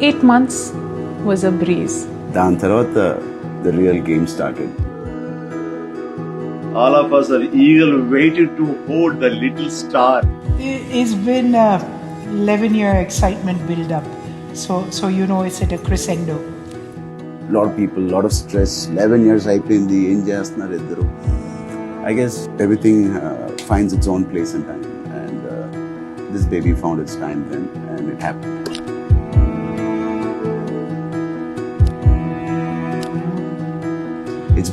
eight months was a breeze. దాని తర్వాత the real game started All of us are eagerly waiting to hold the little star. I- It's been a 11 year excitement build up. So, so you know it's at a crescendo. Lot people lot of stress eleven years అయిపోయింది ఏం చేస్తున్నారు ఇద్దరు I guess everything fines its own place and time and this baby found it's time then and it happy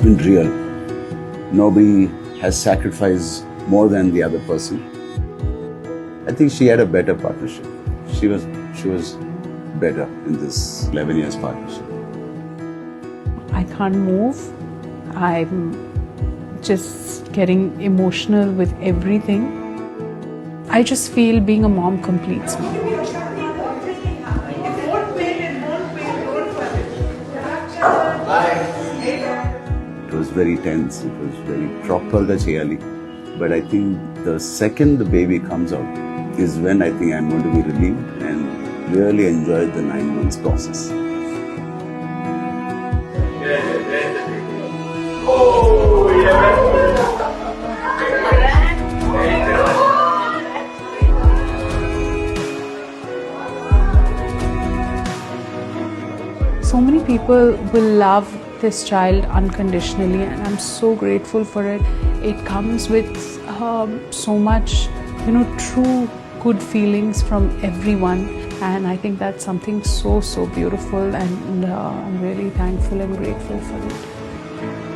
Been real. Nobody has sacrificed more than the other person. I think she had a better partnership. She was she was better in this 11 years partnership. I can't move. I'm just getting emotional with everything. I just feel being a mom completes me. It was very tense, it was very proper cheyali. But I think the second the baby comes out is when I think I'm going to be relieved and really enjoy the nine months process. So many people will love this child unconditionally, and I'm so grateful for it. It comes with um, so much, you know, true good feelings from everyone, and I think that's something so, so beautiful, and uh, I'm really thankful and grateful for it.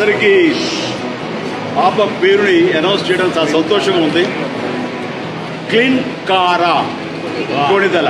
అందరికీ పాప పేరుని announce చేయడం చాలా సంతోషంగా ఉంది. Clean కారా కోడిదల.